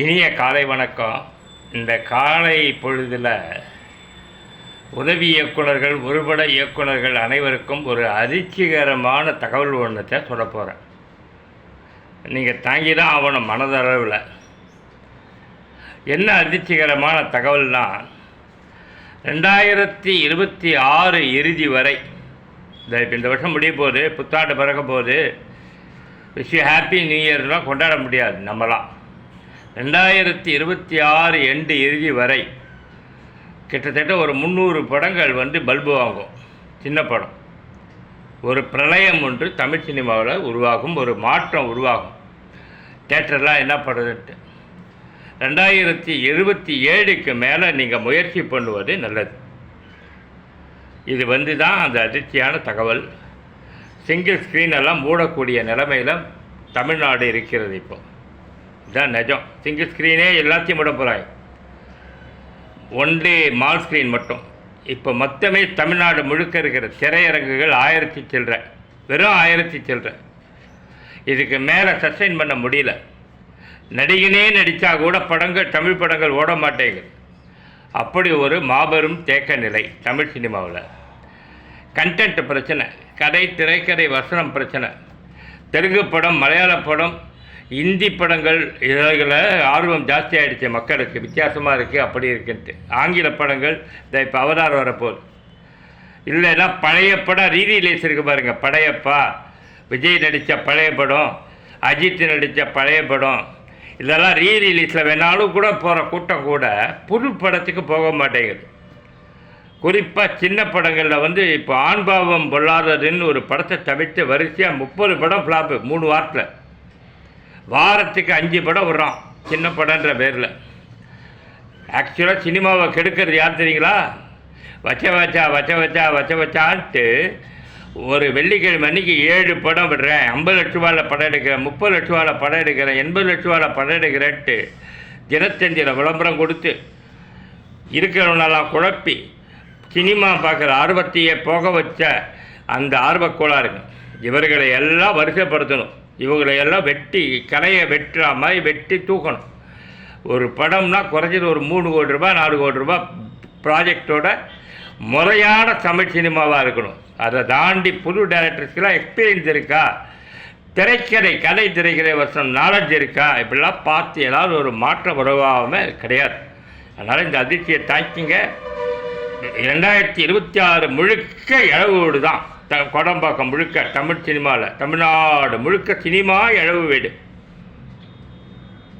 இனிய காலை வணக்கம். இந்த காலை பொழுதில் உதவி இயக்குனர்கள் ஒருபட இயக்குனர்கள் அனைவருக்கும் ஒரு அதிர்ச்சிகரமான தகவல் ஒன்றத்தை சொல்ல போகிறேன் நீங்கள் தாங்கி தான் ஆகணும் மனதளவில். என்ன அதிர்ச்சிகரமான தகவல்னா ரெண்டாயிரத்தி இருபத்தி ஆறு இறுதி வரை இந்த இப்போ இந்த வருஷம் முடிய போகுது புத்தாண்டு பிறக்க போகுது விஷ் ஹாப்பி நியூ இயர்லாம் கொண்டாட முடியாது நம்மலாம். ரெண்டாயிரத்தி இருபத்தி ஆறு எண்டு இறுதி வரை கிட்டத்தட்ட ஒரு முந்நூறு படங்கள் வந்து பல்பு வாங்கும் சின்ன படம். ஒரு பிரளயம் ஒன்று தமிழ் சினிமாவில் உருவாகும் ஒரு மாற்றம் உருவாகும். தேட்டர்லாம் என்ன பண்ணுறதுன்ட்டு ரெண்டாயிரத்தி இருபத்தி ஏழுக்கு மேலே நீங்கள் முயற்சி பண்ணுவது நல்லது. இது வந்து தான் அந்த அதிர்ச்சியான தகவல். சிங்கிள் ஸ்க்ரீன் எல்லாம் மூடக்கூடிய நிலைமையில் தமிழ்நாடு இருக்கிறது இப்போது இதுதான் நிஜம். சிங்கிள் ஸ்க்ரீனே எல்லாத்தையும் விட போகிறாய் ஒன்லி மால் ஸ்க்ரீன் மட்டும். இப்போ மொத்தமே தமிழ்நாடு முழுக்க இருக்கிற திரையரங்குகள் ஆயிரத்தி சில்லற. வெறும் ஆயிரத்தி சில்லற. இதுக்கு மேலே சஸ்டைன் பண்ண முடியல. நடிகனே நடித்தா கூட படங்கள் தமிழ் படங்கள் ஓட மாட்டேங்குது. அப்படி ஒரு மாபெரும் தேக்க நிலை தமிழ் சினிமாவில். கண்டென்ட் பிரச்சனை. கதை திரைக்கதை வசனம் பிரச்சனை. தெலுங்கு படம் மலையாள படம் இந்தி படங்கள் இதில் ஆர்வம் ஜாஸ்தியாகிடுச்சு மக்களுக்கு வித்தியாசமாக இருக்குது அப்படி இருக்குன்ட்டு. ஆங்கில படங்கள் இந்த இப்போ அவதாரம் வரப்போகுது. இல்லைன்னா பழைய படம் ரீரிலீஸ் இருக்கு பாருங்கள் படையப்பா. விஜய் நடித்த பழைய படம் அஜித் நடித்த பழைய படம். இதெல்லாம் ரீரிலீஸில் வேணாலும் கூட போகிற கூட்டம் கூட புது படத்துக்கு போக மாட்டேங்குது. குறிப்பாக சின்ன படங்களில் வந்து இப்போ ஆண்பாவம் பொல்லாததுன்னு ஒரு படத்தை தவிர்த்து வரிசையாக முப்பது படம் ஃப்ளாப்பு மூணு வாரத்தில். வாரத்துக்கு அஞ்சு படம் விடுறான். சின்ன படன்ற பேரில். ஆக்சுவலாக சினிமாவை கெடுக்கிறது யார் தெரியுங்களா? வச்ச வச்சா வச்ச வச்சா வச்ச வச்சான்ட்டு ஒரு வெள்ளிக்கிழமை அன்னைக்கு ஏழு படம் விடுறேன். ஐம்பது லட்ச ரூபாவில் படம் எடுக்கிறேன். முப்பது லட்ச ரூபாவில் படம் எடுக்கிறேன். எண்பது லட்ச ரூபாவில் படம் எடுக்கிறேன்ட்டு தினத்தந்தியில் விளம்பரம் கொடுத்து இருக்கிறவனெல்லாம் குழப்பி சினிமா பார்க்குற ஆர்வத்தையே போக வச்ச அந்த ஆர்வக்கோளாறுங்க இவர்களை எல்லாம் வரிசைப்படுத்தணும். இவங்களையெல்லாம் வெட்டி கலையை வெட்டுற மாதிரி வெட்டி தூக்கணும். ஒரு படம்னா குறைஞ்சது ஒரு மூணு கோடி ரூபாய் நாலு கோடி ரூபாய் ப்ராஜெக்டோட முறையான தமிழ் சினிமாவாக இருக்கணும். அதை தாண்டி புது டைரக்டர்ஸ்க்கெல்லாம் எக்ஸ்பீரியன்ஸ் இருக்கா? திரைக்கதை கலை திரைக்கதை வருஷம் நாலேஜ் இருக்கா? இப்படிலாம் பார்த்து ஏதாவது ஒரு மாற்றம் உறவாகாமல் கிடையாது. அதனால் இந்த அதிர்ச்சியை தாக்கிங்க. ரெண்டாயிரத்தி இருபத்தி ஆறு முழுக்க இழவு தான். த கொடம்பாக்கம் முழுக்க தமிழ் சினிமாவில் தமிழ்நாடு முழுக்க சினிமா இழவு வீடு.